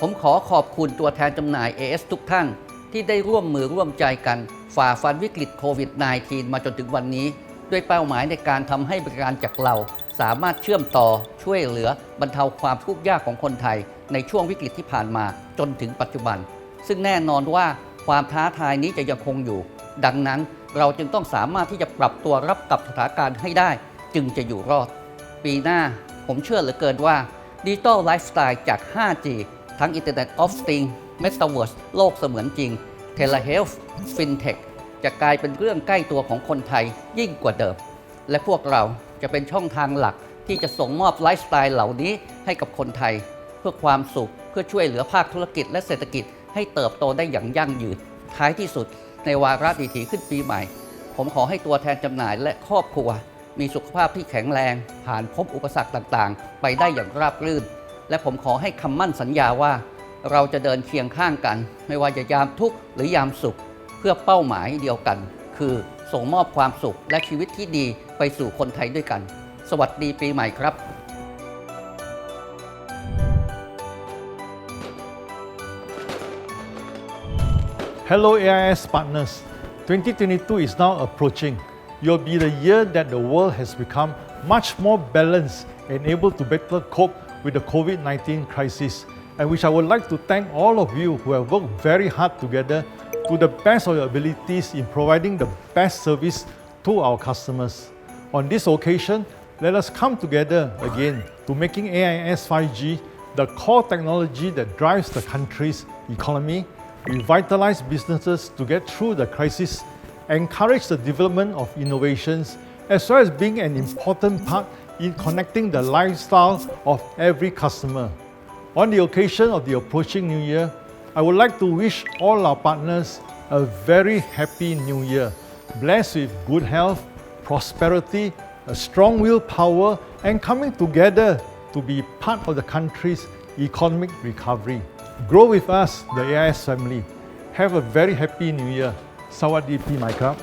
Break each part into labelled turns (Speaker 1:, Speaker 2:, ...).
Speaker 1: ผมขอขอบคุณตัวแทนจำหน่าย AS ทุกท่าน ที่ได้ร่วมมือร่วมใจกัน ฝ่าฟันวิกฤตโควิด -19 มาจนถึงวันนี้ ด้วยเป้าหมายในการทำให้บริการจากเรา สามารถเชื่อมต่อช่วยเหลือบรรเทาความทุกข์ยากของคนไทย ในช่วงวิกฤตที่ผ่านมาจนถึงปัจจุบัน ซึ่งแน่นอนว่าความท้าทายนี้จะยังคงอยู่ ดังนั้นเราจึงต้องสามารถที่จะปรับตัวรับกับสถานการณ์ให้ได้ จึงจะอยู่รอด ปีหน้าผมเชื่อเหลือเกินว่าดิจิ t a ลไลฟ์สไตล์จาก 5G ทั้ง Internet of Things Metaverse โลกเสมือนจริง Telehealth FinTech จะกลายเป็นเรื่องใกล้ตัวของคนไทยยิ่งกว่าเดิม และพวกเราจะเป็นช่องทางหลักที่จะส่งมอบไลฟ์สไตล์เหล่านี้ให้กับคนไทย เพื่อความสุขเพื่อช่วยเหลือภาคธุรกิจและเศรษฐกิจให้เติบโตได้อย่างยั่งยืน ท้ายที่สุด ในวาระดีถีขึ้นปีใหม่ ผมขอให้ตัวแทนจำหน่ายและครอบครัว มีสุขภาพที่แข็งแรง ผ่านพบอุปสรรคต่างๆ ไปได้อย่างราบรื่น และผมขอให้คำมั่นสัญญาว่า เราจะเดินเคียงข้างกัน ไม่ว่าจะยามทุกข์หรือยามสุข เพื่อเป้าหมายเดียวกัน คือส่งมอบความสุขและชีวิตที่ดีไปสู่คนไทยด้วยกัน สวัสดีปีใหม่ครับ
Speaker 2: Hello AIS partners. 2022 is now approaching. You'll be the year that the world has become much more balanced and able to better cope with the COVID 19 crisis. And which I would like to thank all of you who have worked very hard together to the best of your abilities in providing the best service to our customers. On this occasion, let us come together again to making AIS 5G the core technology that drives the country's economy, revitalize businesses to get through the crisis, encourage the development of innovations, as well as being an important part in connecting the lifestyle of every customer. On the occasion of the approaching New Year, I would like to wish all our partners a very happy New Year, blessed with good health, prosperity, a strong willpower, and coming together to be part of the country's economic recovery. Grow with us, the AIS family. Have a very happy New Year. สวัสดีปีใหม่ครับ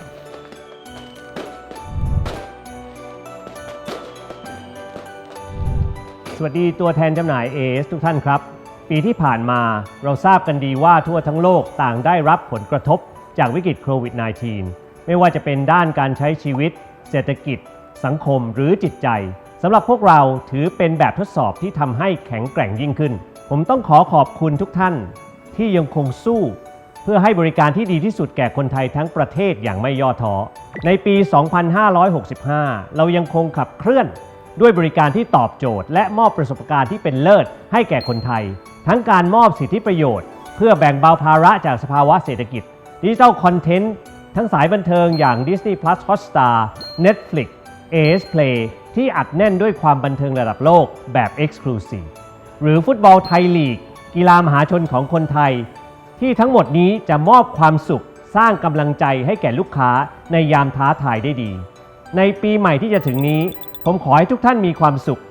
Speaker 3: สวัสดีตัวแทนจำหน่าย AS ทุกท่านครับ ปีที่ผ่านมาเราทราบกันดีว่าทั่วทั้งโลกต่างได้รับผลกระทบจากวิกฤตโควิด -19 ไม่ว่าจะเป็นด้านการใช้ชีวิต เศรษฐกิจ สังคมหรือจิตใจสำหรับพวกเราถือเป็นแบบทดสอบที่ทำให้แข็งแกร่งยิ่งขึ้น ผมต้องขอขอบคุณทุกท่าน ที่ยังคงสู้ เพื่อให้บริการที่ดีที่สุดแก่คนไทยทั้งประเทศอย่างไม่ย่อท้อในปี 2565 เรายังคงขับเคลื่อน ด้วยบริการที่ตอบโจทย์ และมอบประสบการณ์ที่เป็นเลิศให้แก่คนไทย ทั้งการมอบสิทธิประโยชน์ เพื่อแบ่งเบาภาระจากสภาวะเศรษฐกิจดิจิทัลคอนเทนต์ทั้งสายบันเทิงอย่าง Disney Plus Hotstar Netflix AS Play ที่อัดแน่นด้วยความบันเทิงระดับโลกแบบ Exclusive หรือฟุตบอลไทยลีก กีฬามหาชนของคนไทย ที่ทั้งหมดนี้จะมอบความสุขสร้างกำลังใจให้แก่ลูกค้าในยามท้าทายได้ดี ในปีใหม่ที่จะถึงนี้ ผมขอให้ทุกท่านมีความสุข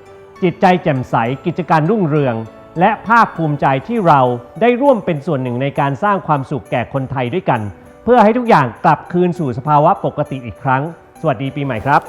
Speaker 3: จิตใจแจ่มใสกิจการรุ่งเรือง และภาคภูมิใจที่เราได้ร่วมเป็นส่วนหนึ่งในการสร้างความสุขแก่คนไทยด้วยกัน เพื่อให้ทุกอย่างกลับคืนสู่สภาวะปกติอีกครั้ง สวัสดีปีใหม่ครับ